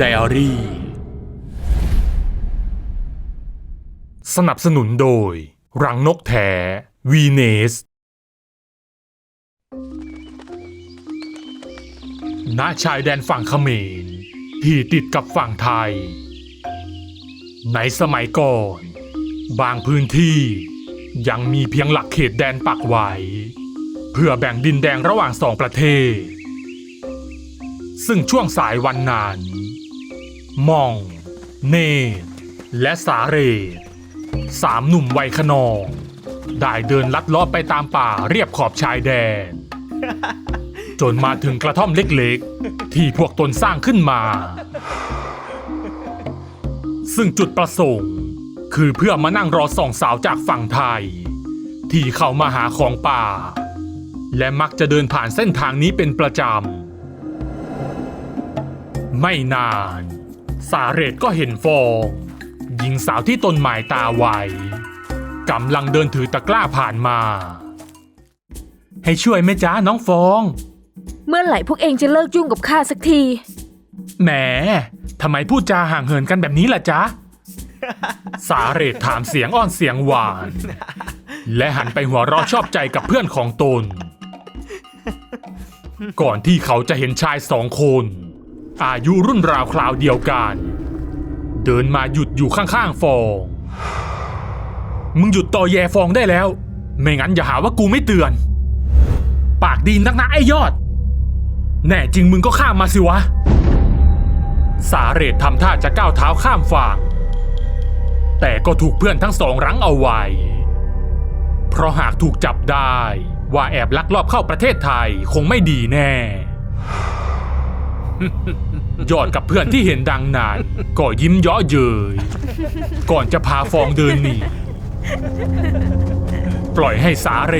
ไดอารี่ สนับสนุนโดย รังนกแท้วีเนส ณ ชายแดนฝั่งเขมร ที่ติดกับฝั่งไทย ในสมัยก่อน บางพื้นที่ยังมีเพียงหลักเขตแดนปักไว้ เพื่อแบ่งดินแดงระหว่างสองประเทศ ซึ่งช่วงสายวันนั้น มอง เนตรและสาเรตสามหนุ่มวัยขนอง ได้เดินลัดเลาะไปตามป่าเรียบขอบชายแดน จนมาถึงกระท่อมเล็กๆ ที่พวกตนสร้างขึ้นมา ซึ่งจุดประสงค์ คือเพื่อมานั่งรอส่องสาวจากฝั่งไทย ที่เข้ามาหาของป่า และมักจะเดินผ่านเส้นทางนี้เป็นประจำ ไม่นาน สาเรตก็เห็นฟองหญิงสาวที่ตนหมายตาไว้กำลังเดินถือตะกร้าผ่านมา ให้ช่วยไหมจ๊ะน้องฟอง เมื่อไหร่พวกเองจะเลิกยุ่งกับข้าสักที แหมทำไมพูดจาห่างเหินกันแบบนี้ล่ะจ๊ะ สาเรตถามเสียงอ้อนเสียงหวาน และหันไปหัวเราะชอบใจกับเพื่อนของตน ก่อนที่เขาจะเห็นชายสองคน อายุรุ่นราวคราวเดียวกัน เดินมาหยุดอยู่ข้างๆฟอง มึงหยุดต่อแยฟองได้แล้ว ไม่งั้นอย่าหาว่ากูไม่เตือน ปากดีนักนะไอ้ยอด แน่จริงมึงก็ข้ามมาสิวะ สาเรตทำท่าจะก้าวเท้าข้ามฝั่งแต่ก็ถูกเพื่อนทั้งสองรั้งเอาไว้ เพราะหากถูกจับได้ว่าแอบลักลอบเข้าประเทศไทยคงไม่ดีแน่ ยอดกับเพื่อนที่เห็นดังนั้นก็ยิ้มเยาะเย้ยก่อนจะพาฟองเดินหนีปล่อยให้สาเร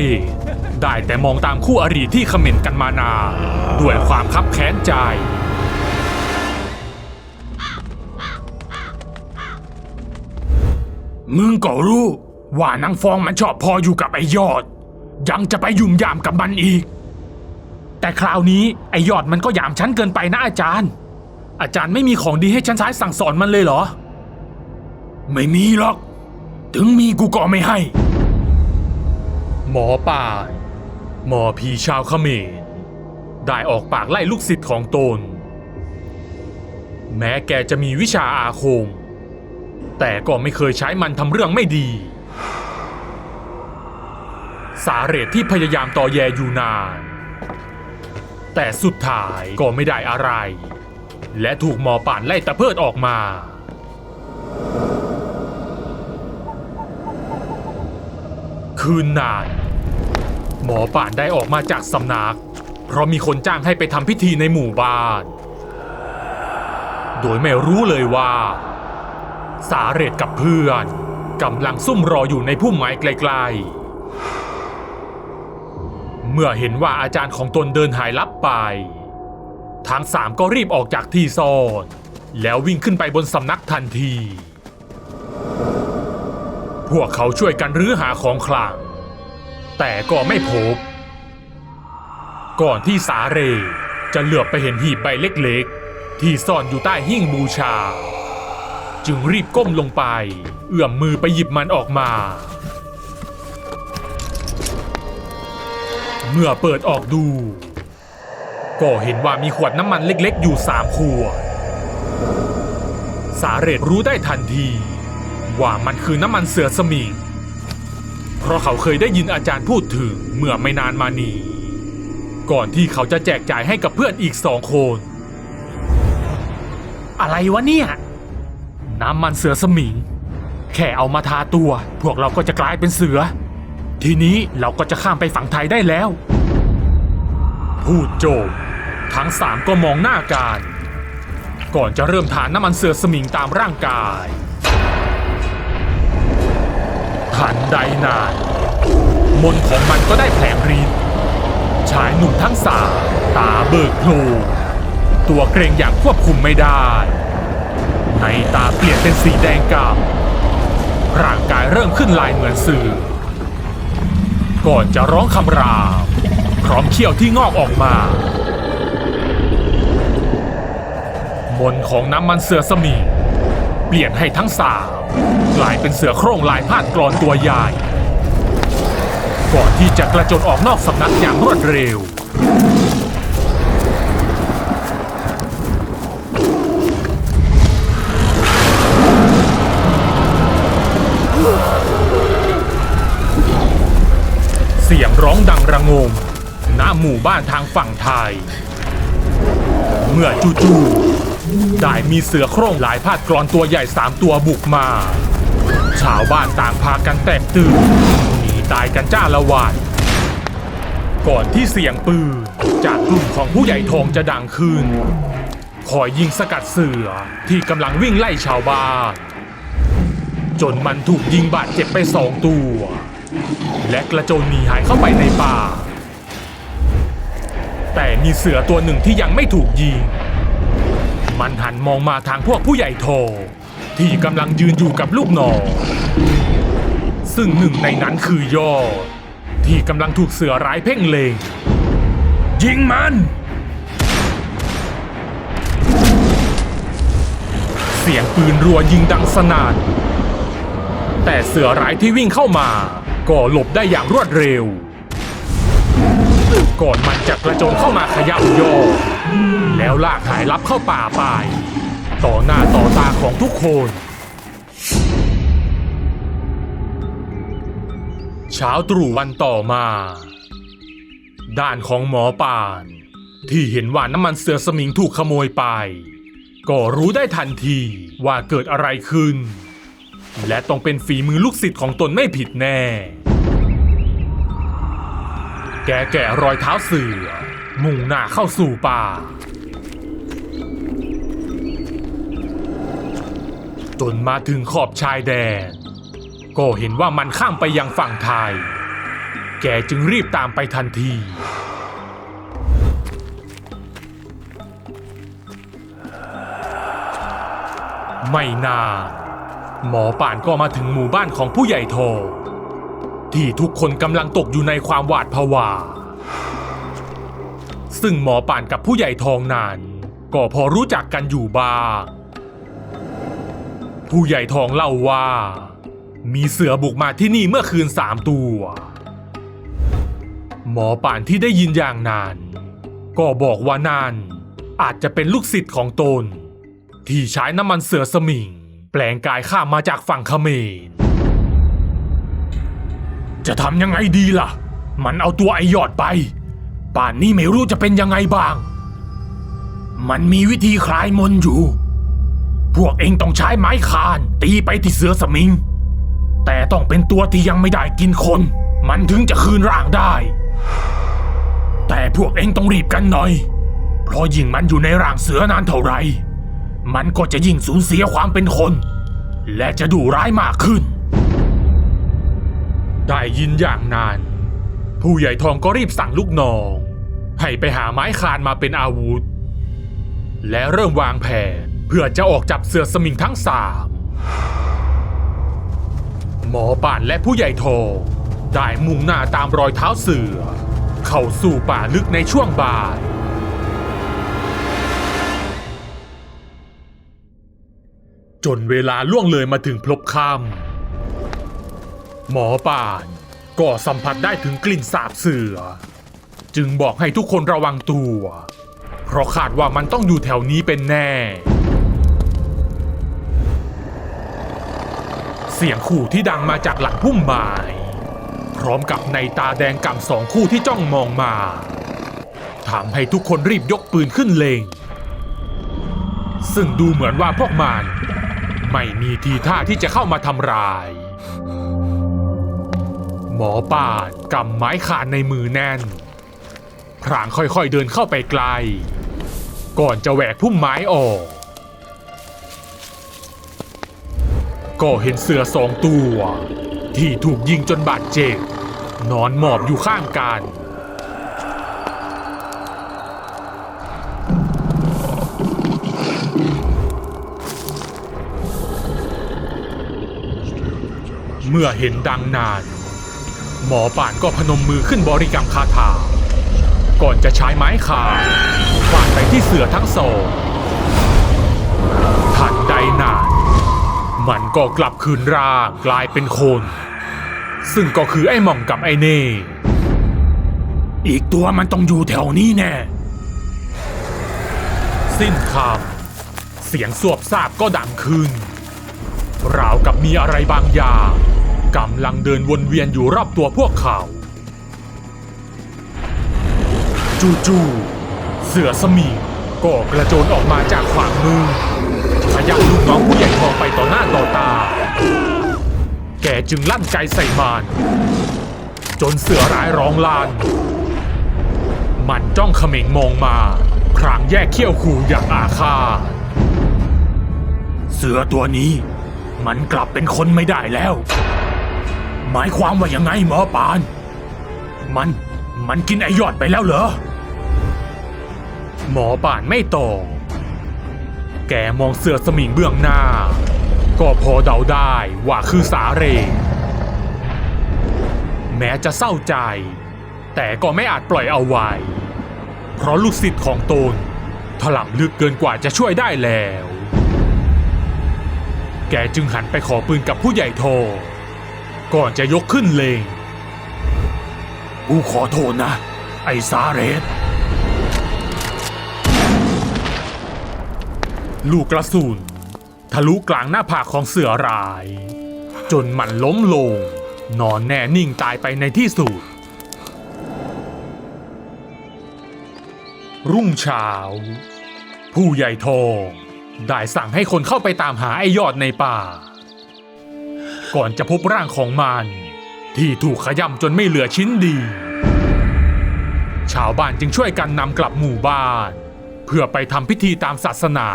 ได้แต่มองตามคู่อริที่เขม่นกันมานา ด้วยความคับแค้นใจ มึงก็รู้ ว่านางฟองมันชอบพออยู่กับไอ้ยอด ยังจะไปยุ่มยามกับมันอีก แต่คราวนี้ไอ้ยอดมันก็หยามฉันเกินไปนะอาจารย์ อาจารย์ไม่มีของดีให้ฉันใช้สั่งสอนมันเลยเหรอ ไม่มีหรอก ถึงมีกูก็ไม่ให้ หมอป่า หมอผีชาวเขมรได้ออกปากไล่ลูกศิษย์ของตน แม้แกจะมีวิชาอาคม แต่ก็ไม่เคยใช้มันทำเรื่องไม่ดี สาเรตที่พยายามต่อแยอยู่นาน แต่สุดท้ายก็ไม่ได้อะไร และถูกหมอป่านไล่ตะเพิดออกมา คืนนานหมอป่านได้ออกมาจากสำนัก เพราะมีคนจ้างให้ไปทำพิธีในหมู่บ้าน โดยไม่รู้เลยว่า สาเรตกับเพื่อนกำลังซุ่มรออยู่ในพุ่มไม้ไกลๆ เมื่อเห็นว่าอาจารย์ของตนเดินหายลับไป ทั้งสามก็รีบออกจากที่ซ่อน แล้ววิ่งขึ้นไปบนสำนักทันที พวกเขาช่วยกันรื้อหาของขลัง แต่ก็ไม่พบ ก่อนที่สาเรจะเหลือบไปเห็นหีบใบเล็กๆ ที่ซ่อนอยู่ใต้หิ้งบูชา จึงรีบก้มลงไป เอื้อมมือไปหยิบมันออกมา เมื่อเปิดออกดู ก็เห็นว่ามีขวดน้ำมันเล็กๆ อยู่สามขวด สาเรตรู้ได้ทันที ว่ามันคือน้ำมันเสือสมิง เพราะเขาเคยได้ยินอาจารย์พูดถึงเมื่อไม่นานมานี้ ก่อนที่เขาจะแจกจ่ายให้กับเพื่อนอีกสองคน อะไรวะเนี่ย น้ำมันเสือสมิง แค่เอามาทาตัว พวกเราก็จะกลายเป็นเสือ ทีนี้เราก็จะข้ามไปฝั่งไทยได้แล้ว พูดจบทั้งสามก็มองหน้ากัน ก่อนจะเริ่มทานน้ำมันเสือสมิงตามร่างกาย ทันใดนานมนของมันก็ได้แผลงฤทธิ์ชายหนุ่มทั้งสามตาเบิกโพลตัวเกรงอย่างควบคุมไม่ได้ ในตาเปลี่ยนเป็นสีแดงกำร่างกายเริ่มขึ้นลายเหมือนสื่อ ก่อนจะร้องคำรามพร้อมเขี้ยวที่งอกออกมา มนของน้ำมันเสือสมี เปลี่ยนให้ทั้งสามกลายเป็นเสือโคร่งลายพาดกรอนตัวใหญ่ก่อนที่จะกระโจนออกนอกสำนักอย่างรวดเร็ว เสียงร้องดังระงมณหมู่บ้านทางฝั่งไทย เมื่อจู่ๆได้มีเสือโคร่งหลายพาดกรอนตัวใหญ่สามตัวบุกมา ชาวบ้านต่างพากันแตกตื่นหนีตายกันจ้าละวันก่อนที่เสียงปืนจากกลุ่มของผู้ใหญ่ทองจะดังขึ้นคอยยิงสกัดเสือที่กำลังวิ่งไล่ชาวบ้าน จนมันถูกยิงบาดเจ็บไปสองตัว และกระโจนหนีหายเข้าไปในป่า แต่มีเสือตัวหนึ่งที่ยังไม่ถูกยิง มันหันมองมาทางพวกผู้ใหญ่โท ที่กำลังยืนอยู่กับลูกนองซึ่งหนึ่งในนั้นคือยอดที่กำลังถูกเสือร้ายเพ่งเลงยิงมัน เสียงปืนรัวยิงดังสนั่นแต่เสือร้ายที่วิ่งเข้ามา ก็หลบได้อย่างรวดเร็ว ก่อนมันจะกระโจนเข้ามาขย่ำโยกแล้วลากหายลับเข้าป่าไป ต่อหน้าต่อตาของทุกคน เช้าตรู่วันต่อมา ด้านของหมอป่าน ที่เห็นว่าน้ำมันเสือสมิงถูกขโมยไป ก็รู้ได้ทันทีว่าเกิดอะไรขึ้น และต้องเป็นฝีมือลูกศิษย์ของตนไม่ผิดแน่ แกแกะรอยเท้าเสือ มุ่งหน้าเข้าสู่ป่า จนมาถึงขอบชายแดน ก็เห็นว่ามันข้ามไปยังฝั่งไทย แกจึงรีบตามไปทันทีไม่นาน หมอป่านก็มาถึงหมู่บ้านของผู้ใหญ่โท ที่ทุกคนกำลังตกอยู่ในความหวาดผวา ซึ่งหมอป่านกับผู้ใหญ่ทองนั้นก็พอรู้จักกันอยู่บ้างผู้ใหญ่ทองเล่าว่า มีเสือบุกมาที่นี่เมื่อคืนสามตัว หมอป่านที่ได้ยินอย่างนั้นก็บอกว่านั่นอาจจะเป็นลูกศิษย์ของตน ที่ใช้น้ำมันเสือสมิง ปลงกายข้ามมาจากฝั่งเขมร จะทำยังไงดีล่ะ มันเอาตัวไอยอดไป ป่านนี้ไม่รู้จะเป็นยังไงบ้าง มันมีวิธีคลายมนอยู่ พวกเองต้องใช้ไม้คานตีไปที่เสือสมิง แต่ต้องเป็นตัวที่ยังไม่ได้กินคน มันถึงจะคืนร่างได้ แต่พวกเองต้องรีบกันหน่อย เพราะยิ่งมันอยู่ในร่างเสือนานเท่าไหร่ มันก็จะยิ่งสูญเสียความเป็นคน และจะดุร้ายมากขึ้น ได้ยินอย่างนั้นผู้ใหญ่ทองก็รีบสั่งลูกน้อง ให้ไปหาไม้คานมาเป็นอาวุธ และเริ่มวางแผนเพื่อจะออกจับเสือสมิงทั้งสามหมอป่านและผู้ใหญ่ทองได้มุ่งหน้าตามรอยเท้าเสือ เข้าสู่ป่าลึกในช่วงบ่าย จนเวลาล่วงเลยมาถึงพลบค่ำหมอป่านก็สัมผัสได้ถึงกลิ่นสาบเสือ จึงบอกให้ทุกคนระวังตัว เพราะคาดว่ามันต้องอยู่แถวนี้เป็นแน่ เสียงขู่ที่ดังมาจากหลังพุ่มไม้พร้อมกับในตาแดงกำสองคู่ที่จ้องมองมาทำให้ทุกคนรีบยกปืนขึ้นเลง ซึ่งดูเหมือนว่าพวกมัน ไม่มีทีท่าที่จะเข้ามาทำร้าย หมอป่านกำไม้คานในมือแน่น พรางค่อยๆเดินเข้าไปไกล ก่อนจะแหวกพุ่มไม้ออก ก็เห็นเสือสองตัว ที่ถูกยิงจนบาดเจ็บนอนหมอบอยู่ข้างกัน มื่อเห็นดังนาน หมอป่านก็พนมมือขึ้นบริกรรมคาถา ก่อนจะใช้ไม้ขาฟาดไปที่เสือทั้งสองทันใดนาน มันก็กลับคืนร่างกลายเป็นคน ซึ่งก็คือไอ้หม่องกับไอ้เน่ อีกตัวมันต้องอยู่แถวนี้แน่ สิ้นคำเสียงสวบซาบก็ดังขึ้น ราวกับมีอะไรบางอย่าง กำลังเดินวนเวียนอยู่รอบตัวพวกเขา จู่ๆเสือสมิงก็กระโจนออกมาจากขวางมือขยับลูกน้องผู้ใหญ่ทองไปต่อหน้าต่อตา แกจึงลั่นไกใส่มานจนเสือร้ายร้องลาน มันจ้องเขม็งมองมา พรางแยกเขี้ยวขู่อย่างอาฆาตเสือตัวนี้ มันกลับเป็นคนไม่ได้แล้ว หมายความว่ายังไงหมอปาน มันมันกินไอยอดไปแล้วเหรอ หมอปานไม่ตอบแกมองเสือสมิงเบื้องหน้า ก็พอเดาได้ว่าคือสาเร แม้จะเศร้าใจ แต่ก็ไม่อาจปล่อยเอาไว้ เพราะลูกศิษย์ของตนถล่ำลึกเกินกว่าจะช่วยได้แล้ว แกจึงหันไปขอปืนกับผู้ใหญ่โท ก่อนจะยกขึ้นเลงกูขอโทษนะ ไอ้สาเรศลูกกระสุนทะลุกลางหน้าผากของเสือราย จนมันล้มลง นอนแน่นิ่งตายไปในที่สุด รุ่งเช้า ผู้ใหญ่ทอง ได้สั่งให้คนเข้าไปตามหาไอ้ยอดในป่า ก่อนจะพบร่างของมัน ที่ถูกขย่ำจนไม่เหลือชิ้นดี ชาวบ้านจึงช่วยกันนำกลับหมู่บ้าน เพื่อไปทำพิธีตามศาสนา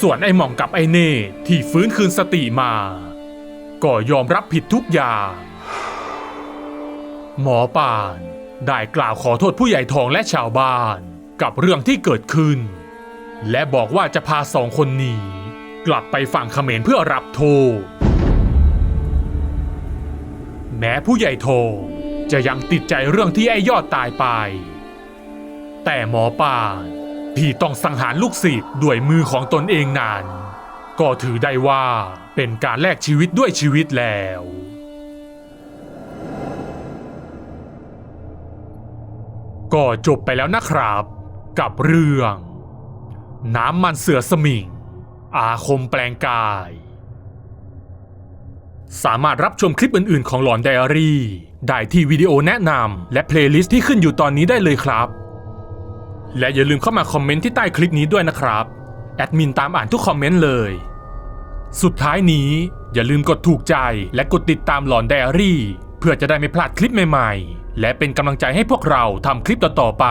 ส่วนไอ้หม่องกับไอ้เน่ที่ฟื้นคืนสติมา ก็ยอมรับผิดทุกอย่าง หมอป่านได้กล่าวขอโทษผู้ใหญ่ทองและชาวบ้านกับเรื่องที่เกิดขึ้น และบอกว่าจะพาสองคนนี้ กลับไปฝั่งเขมรเพื่อรับโทษแม้ผู้ใหญ่โทจะยังติดใจเรื่องที่ไอ้ยอดตายไป แต่หมอป่านที่ต้องสังหารลูกศิษย์ด้วยมือของตนเองนั้นก็ถือได้ว่าเป็นการแลกชีวิตด้วยชีวิตแล้ว ก็จบไปแล้วนะครับ กับเรื่อง น้ำมันเสือสมิง อาคมแปลงกาย สามารถรับชมคลิปอื่นๆ ของหลอนไดอารี่ ได้ที่วิดีโอแนะนำและเพลย์ลิสต์ที่ขึ้นอยู่ตอนนี้ได้เลยครับ และอย่าลืมเข้ามาคอมเมนต์ที่ใต้คลิปนี้ด้วยนะครับ แอดมินตามอ่านทุกคอมเมนต์เลย สุดท้ายนี้อย่าลืมกดถูกใจและกดติดตามหลอนไดอารี่ เพื่อจะได้ไม่พลาดคลิปใหม่ๆ และเป็นกำลังใจให้พวกเราทำคลิปต่อๆไป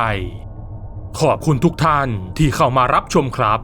ขอบคุณทุกท่านที่เข้ามารับชมครับ